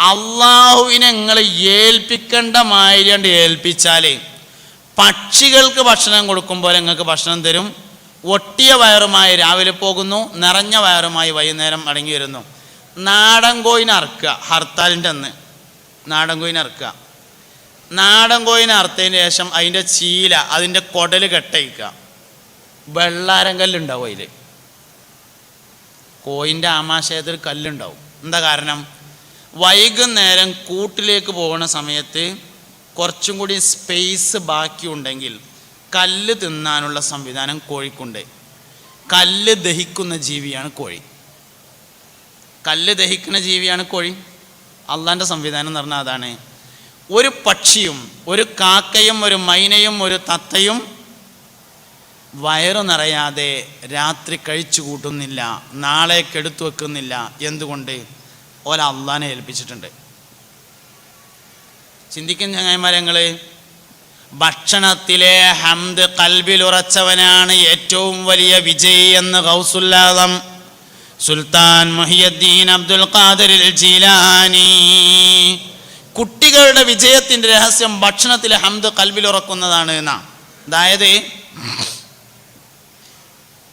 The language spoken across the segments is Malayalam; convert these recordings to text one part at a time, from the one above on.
അള്ളാഹുവിനെ നിങ്ങൾ ഏൽപ്പിക്കേണ്ട മാതിരിയാണ്ട് ഏൽപ്പിച്ചാൽ പക്ഷികൾക്ക് ഭക്ഷണം കൊടുക്കുമ്പോൾ നിങ്ങൾക്ക് ഭക്ഷണം തരും. ഒട്ടിയ വയറുമായി രാവിലെ പോകുന്നു നിറഞ്ഞ വയറുമായി വൈകുന്നേരം മടങ്ങി വരുന്നു. നാടൻ കോയിനെ അറുക്കുക ഹർത്താലിന്റെ അന്ന്. നാടൻ കോയിനെ അറുക്കുക. നാടൻ കോയിനെ അറുത്തതിന് ശേഷം അതിന്റെ ചീല അതിന്റെ കുടൽ കെട്ടയിക്കുക വെള്ളാരം കല്ലുണ്ടാവും അതിൽ കോയിന്റെ ആമാശയത്തിൽ കല്ലുണ്ടാവും. എന്താ കാരണം? വൈകുന്നേരം കൂട്ടിലേക്ക് പോകുന്ന സമയത്ത് കുറച്ചും കൂടി സ്പേസ് ബാക്കിയുണ്ടെങ്കിൽ കല്ല് തിന്നാനുള്ള സംവിധാനം കോഴിക്കുണ്ട്. കല്ല് ദഹിക്കുന്ന ജീവിയാണ് കോഴി. കല്ല് ദഹിക്കുന്ന ജീവിയാണ് കോഴി. അള്ളാന്റെ സംവിധാനം എന്ന് പറഞ്ഞാൽ അതാണ്. ഒരു പക്ഷിയും ഒരു കാക്കയും ഒരു മൈനയും ഒരു തത്തയും വയറു നിറയാതെ രാത്രി കഴിച്ചു കൂട്ടുന്നില്ല നാളേക്ക് എടുത്തു വെക്കുന്നില്ല. എന്തുകൊണ്ട്? ഓല അള്ളാനെ ഏൽപ്പിച്ചിട്ടുണ്ട്. ചിന്തിക്കുന്ന ചങ്ങായിമാരങ്ങൾ ഭക്ഷണത്തിലെ ഹംദ് കൽബിലുറച്ചവനാണ് ഏറ്റവും വലിയ വിജയി എന്ന് ഗൗസുല്ലാദം സുൽത്താൻ മുഹിയുദ്ദീൻ അബ്ദുൽ ഖാദിർ ജീലാനി. കുട്ടികളുടെ വിജയത്തിന്റെ രഹസ്യം ഭക്ഷണത്തിലെ ഹംദ് കൽബിലുറക്കുന്നതാണ് എന്നാ. അതായത്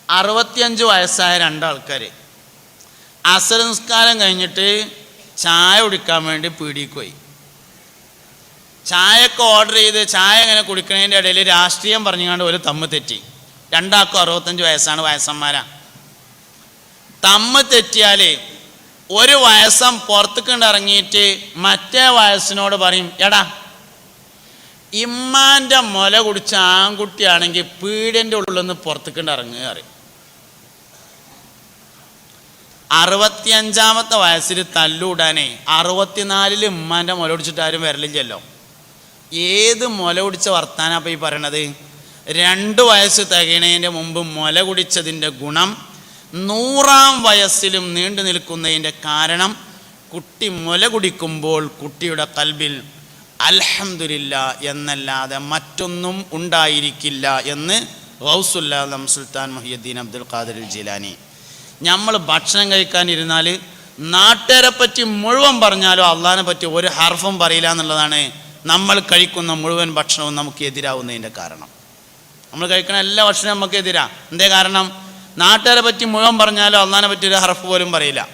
അറുപത്തിയഞ്ച് വയസ്സായ രണ്ടാൾക്കാർ അസർ കഴിഞ്ഞിട്ട് ചായ കുടിക്കാൻ വേണ്ടി പീടിക്ക് പോയി. ചായയൊക്കെ ഓർഡർ ചെയ്ത് ചായ ഇങ്ങനെ കുടിക്കുന്നതിന്റെ ഇടയിൽ രാഷ്ട്രീയം പറഞ്ഞുകൊണ്ട് ഒരു തമ്മ് തെറ്റി. രണ്ടാൾക്കും അറുപത്തഞ്ച് വയസ്സാണ് വയസ്സന്മാരാ. തമ്മ് തെറ്റിയാൽ ഒരു വയസ്സം പുറത്തേക്കൊണ്ട് ഇറങ്ങിയിട്ട് മറ്റേ വയസ്സിനോട് പറയും എടാ ഇമ്മാന്റെ മുല കുടിച്ച ആൺകുട്ടിയാണെങ്കിൽ പീടിന്റെ ഉള്ളിൽ നിന്ന് പുറത്തേക്കൊണ്ട് ഇറങ്ങുക അറിയും അറുപത്തിയഞ്ചാമത്തെ വയസ്സിൽ തല്ലൂടാനേ അറുപത്തിനാലിൽ ഉമ്മാന്റെ മുല പിടിച്ചിട്ട് ആരും വരലില്ലല്ലോ. ഏത് മുല കുടിച്ച വർത്താനം അപ്പം ഈ പറയണത്? രണ്ട് വയസ്സ് തികയണതിന്റെ മുമ്പ് മുല കുടിച്ചതിന്റെ ഗുണം നൂറാം വയസ്സിലും നീണ്ടു നിൽക്കുന്നതിന്റെ കാരണം കുട്ടി മുല കുടിക്കുമ്പോൾ കുട്ടിയുടെ കൽബിൽ അൽഹംദുലില്ല എന്നല്ലാതെ മറ്റൊന്നും ഉണ്ടായിരിക്കില്ല എന്ന് ഗൗസുല്ലാദം സുൽത്താൻ മുഹിയുദ്ദീൻ അബ്ദുൽ ഖാദർ ജിലാനി നമ്മൾ ഭക്ഷണം കഴിക്കാനിരുന്നാൽ നാട്ടുകാരെ പറ്റി മുഴുവൻ പറഞ്ഞാലും അള്ളഹാനെ പറ്റി ഒരു ഹർഫും പറയില്ല എന്നുള്ളതാണ് നമ്മൾ കഴിക്കുന്ന മുഴുവൻ ഭക്ഷണവും നമുക്ക് എതിരാവുന്നതിന്റെ കാരണം. നമ്മൾ കഴിക്കുന്ന എല്ലാ ഭക്ഷണവും നമുക്ക് എതിരാ. എന്തേ കാരണം? നാട്ടുകാരെ പറ്റി മുഴുവൻ പറഞ്ഞാലും അള്ളഹാനെ പറ്റി ഒരു ഹർഫ് പോലും പറയില്ല.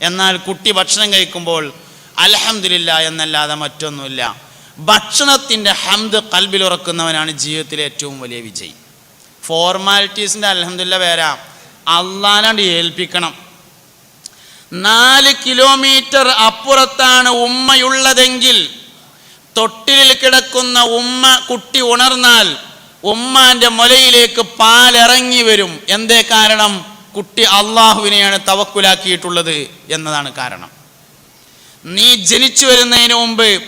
എന്നാൽ കുട്ടി ഭക്ഷണം കഴിക്കുമ്പോൾ അലഹമില്ല എന്നല്ലാതെ മറ്റൊന്നുമില്ല. ഭക്ഷണത്തിന്റെ ഹംദ് കൽബിലുറക്കുന്നവനാണ് ജീവിതത്തിലെ ഏറ്റവും വലിയ വിജയി. ഫോർമാലിറ്റീസിന്റെ അലഹമില്ല പേരാ അള്ളാനാണ്ട് ഏൽപ്പിക്കണം. നാല് കിലോമീറ്റർ അപ്പുറത്താണ് ഉമ്മയുള്ളതെങ്കിൽ തൊട്ടിലിൽ കിടക്കുന്ന ഉമ്മ കുട്ടി ഉണർന്നാൽ ഉമ്മാന്റെ മുലയിലേക്ക് പാലിറങ്ങി വരും. എന്തേ കാരണം? കുട്ടി അള്ളാഹുവിനെയാണ് തവക്കുലാക്കിയിട്ടുള്ളത് എന്നതാണ് കാരണം. നീ ജനിച്ചു വരുന്നതിന് മുമ്പ്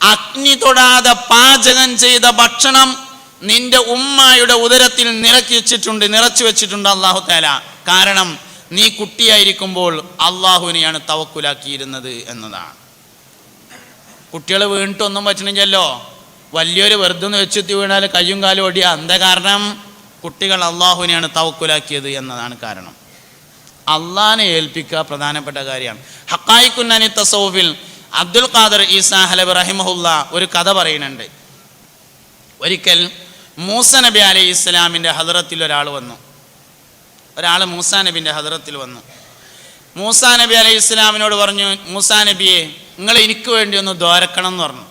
അഗ്നി തൊടാതെ പാചകം ചെയ്ത ഭക്ഷണം നിന്റെ ഉമ്മായുടെ ഉദരത്തിൽ നിറക്കി വെച്ചിട്ടുണ്ട് നിറച്ചു വെച്ചിട്ടുണ്ട് അള്ളാഹു താല കാരണം നീ കുട്ടിയായിരിക്കുമ്പോൾ അള്ളാഹുവിനെയാണ് തവക്കുലാക്കിയിരുന്നത് എന്നതാണ്. കുട്ടികൾ വീണിട്ടൊന്നും പറ്റണില്ലല്ലോ. വലിയൊരു വെറുതെ വെച്ചെത്തി വീണാൽ കയ്യും കാലും ഓടിയാ. എന്താ കാരണം? കുട്ടികൾ അള്ളാഹുവിനെയാണ് തവക്കുലാക്കിയത് എന്നതാണ് കാരണം. അള്ളാഹിനെ ഏൽപ്പിക്കുക പ്രധാനപ്പെട്ട കാര്യമാണ്. ഹക്കായിക്കുന്നാനി തസൗഫിൽ അബ്ദുൽ ഖാദർ ഈസാ ഹലബ് റഹിമഹുല്ല ഒരു കഥ പറയുന്നുണ്ട്. ഒരിക്കൽ മൂസ നബി അലൈഹി ഇസ്ലാമിന്റെ ഹദറത്തിൽ ഒരാൾ വന്നു. ഒരാൾ മൂസാ നബിന്റെ ഹദറത്തിൽ വന്നു. മൂസാ നബി അലൈഹി ഇസ്ലാമിനോട് പറഞ്ഞു മൂസാ നബിയെ നിങ്ങൾ എനിക്ക് വേണ്ടി ഒന്ന് ദ്വാരക്കണം എന്ന് പറഞ്ഞു.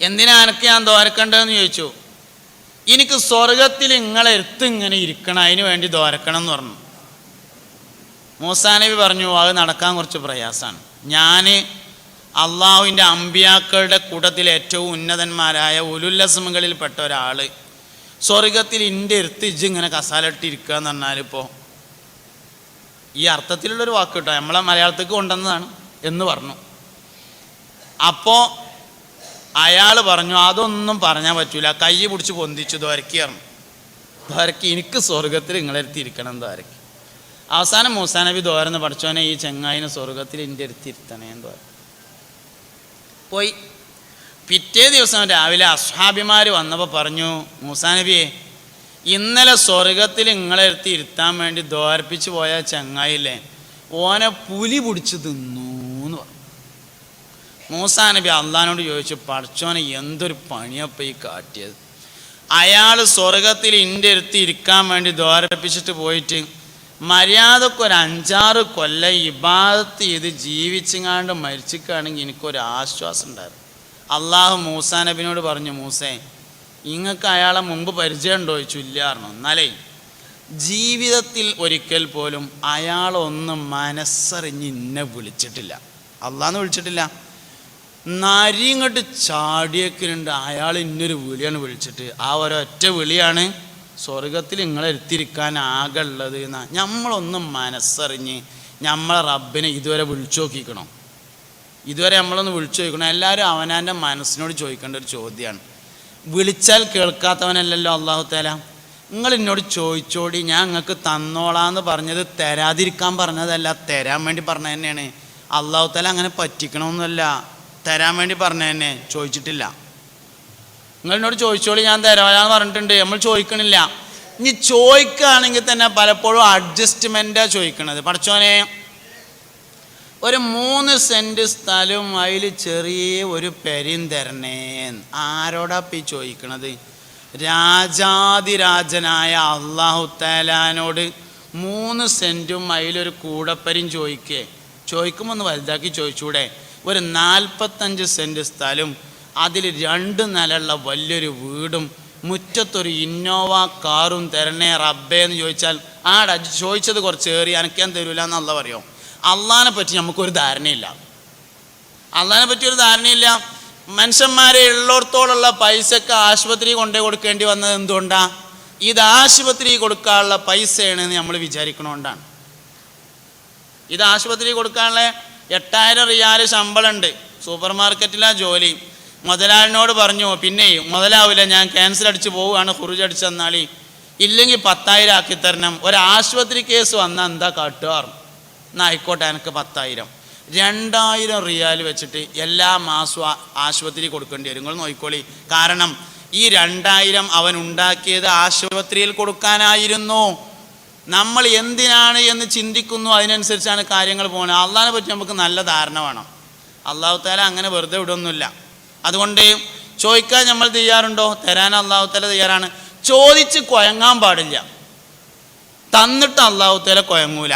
എന്തിനാ എനിക്ക് ഞാൻ ദ്വാരക്കേണ്ടതെന്ന് ചോദിച്ചു. എനിക്ക് സ്വർഗത്തിൽ നിങ്ങളെ എടുത്ത് ഇങ്ങനെ ഇരിക്കണം അതിന് വേണ്ടി ദ്വാരക്കണം എന്ന് പറഞ്ഞു. മൂസാ നബി പറഞ്ഞു അത് നടക്കാൻ കുറച്ച് പ്രയാസമാണ്. ഞാൻ അള്ളാഹുവിന്റെ അമ്പിയാക്കളുടെ കൂട്ടത്തിൽ ഏറ്റവും ഉന്നതന്മാരായ ഉലുല്ലസമുകളിൽപ്പെട്ട ഒരാൾ. സ്വർഗത്തിൽ ഇന്റെ എടുത്ത് ഇങ്ങനെ കസാലിട്ടിരിക്കുക എന്ന് പറഞ്ഞാൽ ഇപ്പോൾ ഈ അർത്ഥത്തിലുള്ളൊരു വാക്ക് കേട്ടോ. നമ്മളെ മലയാളത്തേക്ക് കൊണ്ടുവന്നതാണ് എന്ന് പറഞ്ഞു. അപ്പോൾ അയാൾ പറഞ്ഞു അതൊന്നും പറഞ്ഞാൽ പറ്റൂല. കൈ പിടിച്ച് പൊന്തിച്ചു ദ്വാരക്കി പറഞ്ഞു. ദ്വാരക്കി എനിക്ക് സ്വർഗത്തിൽ നിങ്ങളെ ഇരിക്കണം ദ്വാരക്കി. അവസാനം മൂസാനബി നബി ദോരന്ന് പഠിച്ചോനെ ഈ ചെങ്ങായിനെ സ്വർഗത്തിൽ എന്റെ അടുത്തിരുത്തണേ എന്ന് പറഞ്ഞു. പോയി. പിറ്റേ ദിവസം രാവിലെ അസ്ഹാബിമാർ വന്നപ്പോൾ പറഞ്ഞു മൂസാ നബിയെ ഇന്നലെ സ്വർഗത്തിൽ നിങ്ങളെ എടുത്ത് ഇരുത്താൻ വേണ്ടി ദോർപ്പിച്ച് പോയ ചങ്ങായില്ലേ ഓനെ പുലി പിടിച്ച് തിന്നു എന്ന് പറഞ്ഞു. മൂസാ നബി അള്ളഹാനോട് ചോദിച്ചു പഠിച്ചോനെ എന്തൊരു പണിയപ്പ ഈ കാട്ടിയത്? അയാൾ സ്വർഗത്തിൽ ഇന്റെ അടുത്ത് ഇരിക്കാൻ വേണ്ടി ദോരപ്പിച്ചിട്ട് പോയിട്ട് മര്യാദയ്ക്ക് ഒരു അഞ്ചാറ് കൊല്ലം ഇബാദത്ത് ചെയ്ത് ജീവിച്ചിങ്ങാണ്ട് മരിച്ചിക്കുകയാണെങ്കിൽ എനിക്കൊരു ആശ്വാസം ഉണ്ടായിരുന്നു. അള്ളാഹു മൂസാ നബിനോട് പറഞ്ഞു മൂസേ നിങ്ങൾക്ക് അയാളെ മുമ്പ് പരിചയമുണ്ടോ ഇല്ലായിരുന്നു എന്നാലേ ജീവിതത്തിൽ ഒരിക്കൽ പോലും അയാളൊന്നും മനസ്സറിഞ്ഞ് ഇന്നെ വിളിച്ചിട്ടില്ല. അള്ളാന്ന് വിളിച്ചിട്ടില്ല? നരി ഇങ്ങോട്ട് അയാൾ ഇന്നൊരു വിളിയാണ് വിളിച്ചിട്ട്. ആ ഒരൊറ്റ വിളിയാണ് സ്വർഗത്തിൽ നിങ്ങളെ എടുത്തിരിക്കാൻ ആകെ ഉള്ളത് എന്നാ. നമ്മളൊന്നും മനസ്സറിഞ്ഞ് നമ്മളെ റബ്ബിനെ ഇതുവരെ വിളിച്ചു നോക്കിക്കണം? ഇതുവരെ നമ്മളൊന്ന് വിളിച്ചു ചോദിക്കണം എല്ലാവരും അവനാന്റെ മനസ്സിനോട് ചോദിക്കേണ്ട ഒരു ചോദ്യമാണ്. വിളിച്ചാൽ കേൾക്കാത്തവനല്ലല്ലോ അള്ളാഹു തല നിങ്ങൾ എന്നോട് ചോദിച്ചോടി ഞാൻ നിങ്ങൾക്ക് തന്നോളാന്ന് പറഞ്ഞത് തരാതിരിക്കാൻ പറഞ്ഞതല്ല തരാൻ വേണ്ടി പറഞ്ഞ തന്നെയാണ്. അള്ളാഹു തല അങ്ങനെ പറ്റിക്കണമെന്നല്ല തരാൻ വേണ്ടി പറഞ്ഞ തന്നെ ചോദിച്ചിട്ടില്ല. എന്നോട് ചോദിച്ചോളി ഞാൻ തരാമെന്ന് പറഞ്ഞിട്ടുണ്ട് നമ്മൾ ചോദിക്കണില്ല. ഇനി ചോദിക്കുകയാണെങ്കിൽ തന്നെ പലപ്പോഴും അഡ്ജസ്റ്റ്മെന്റാണ് ചോദിക്കണത്. പഠിച്ചോനെ ഒരു മൂന്ന് സെന്റ് സ്ഥലവും അതിൽ ചെറിയ ഒരു പെരിൻ തരണേ ആരോടാ ഇപ്പം ഈ ചോദിക്കണത്? രാജാതിരാജനായ അള്ളാഹു തലാനോട് മൂന്ന് സെന്റും അതിലൊരു കൂടപ്പരും ചോദിക്കേ. ചോദിക്കുമ്പോൾ ഒന്ന് വലുതാക്കി ചോദിച്ചൂടെ. ഒരു നാൽപ്പത്തഞ്ച് സെന്റ് സ്ഥലം അതിൽ രണ്ട് നിലയുള്ള വലിയൊരു വീടും മുറ്റത്തൊരു ഇന്നോവ കാറും തരണേ റബ്ബേ എന്ന് ചോദിച്ചാൽ ആടാ ചോദിച്ചത് കുറച്ച് ഏറി അനക്കാൻ തരൂല എന്നല്ല പറയോ? അള്ളഹാനെ പറ്റി നമുക്കൊരു ധാരണയില്ല. അള്ളഹാനെ പറ്റി ഒരു ധാരണയില്ല. മനുഷ്യന്മാരെ ഉള്ളിടത്തോളമുള്ള പൈസക്ക് ആശുപത്രി കൊണ്ടേ കൊടുക്കേണ്ടി വന്നത് എന്തുകൊണ്ടാ? ഇത് ആശുപത്രി കൊടുക്കാനുള്ള പൈസയാണ് എന്ന് നമ്മൾ വിചാരിക്കണോണ്ടാണ്. ഇത് ആശുപത്രി കൊടുക്കാനുള്ള എട്ടായിരം റിയാൽ ശമ്പളമുണ്ട്. സൂപ്പർ മാർക്കറ്റിലാ ജോലി. മുതലാളിനോട് പറഞ്ഞു പിന്നെ മുതലാവില്ല ഞാൻ ക്യാൻസൽ അടിച്ച് പോവുകയാണ് കുറുജ് അടിച്ച് തന്നാളി. ഇല്ലെങ്കിൽ പത്തായിരം ആക്കി തരണം. ഒരു ആശുപത്രി കേസ് വന്നാൽ എന്താ കാട്ടുകാർ? എന്നാൽ ആയിക്കോട്ടെ എനിക്ക് പത്തായിരം. രണ്ടായിരം റിയാൽ വെച്ചിട്ട് എല്ലാ മാസവും ആശുപത്രി കൊടുക്കേണ്ടി വരും. നിങ്ങൾ നോക്കിക്കോളി. കാരണം ഈ രണ്ടായിരം അവൻ ഉണ്ടാക്കിയത് ആശുപത്രിയിൽ കൊടുക്കാനായിരുന്നു. നമ്മൾ എന്തിനാണ് എന്ന് ചിന്തിക്കുന്നു. അതിനനുസരിച്ചാണ് കാര്യങ്ങൾ പോകുന്നത് അള്ളാഹിനെ പറ്റി നമുക്ക് നല്ല ധാരണ വേണം. അള്ളാഹു താല അങ്ങനെ വെറുതെ വിടൊന്നുമില്ല. അതുകൊണ്ട് ചോദിക്കാൻ നമ്മൾ തയ്യാറുണ്ടോ? തരാൻ അള്ളാഹു തല തയ്യാറാണ്. ചോദിച്ച് കൊയങ്ങാൻ പാടില്ല. തന്നിട്ട് അള്ളാഹു തല കൊയങ്ങൂല.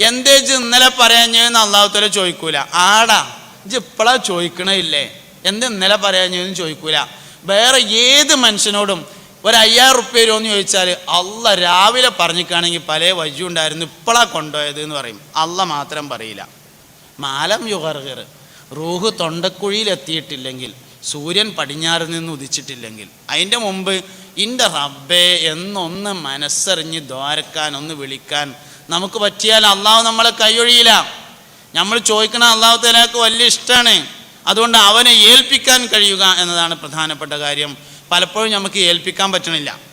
എന്തേ ഇജ്ജ് ഇന്നലെ പറയാഞ്ഞെന്ന് തല ചോദിക്കൂല. ആടാ ഇജ് ഇപ്പോഴാ ചോദിക്കണില്ലേ എന്ത് ഇന്നലെ പറയാഞ്ഞെന്ന് ചോദിക്കൂല. വേറെ ഏത് മനുഷ്യനോടും ഒരു അയ്യായിരം റുപ്യ എന്ന് ചോദിച്ചാൽ അല്ല രാവിലെ പറഞ്ഞിക്കാണെങ്കിൽ പല വജു ഉണ്ടായിരുന്നു ഇപ്പോഴാ കൊണ്ടുപോയത് എന്ന് പറയും. അല്ല മാത്രം പറയില്ല. മാലം യുഗർഗർ. റൂഹ് തൊണ്ടക്കുഴിയിൽ എത്തിയിട്ടില്ലെങ്കിൽ സൂര്യൻ പടിഞ്ഞാറ് നിന്ന് ഉദിച്ചിട്ടില്ലെങ്കിൽ അതിന്റെ മുമ്പ് ഇന്റെ റബ്ബേ എന്നൊന്ന് മനസ്സറിഞ്ഞ് ദ്വാരക്കാൻ ഒന്ന് വിളിക്കാൻ നമുക്ക് പറ്റിയാൽ അള്ളാഹു നമ്മളെ കൈയൊഴിയില്ല. നമ്മൾ ചോദിക്കണ അള്ളാഹു തലാക്ക് വലിയ ഇഷ്ടമാണ്. അതുകൊണ്ട് അവനെ ഏൽപ്പിക്കാൻ കഴിയുക എന്നതാണ് പ്രധാനപ്പെട്ട കാര്യം. പലപ്പോഴും നമുക്ക് ഏൽപ്പിക്കാൻ പറ്റണില്ല.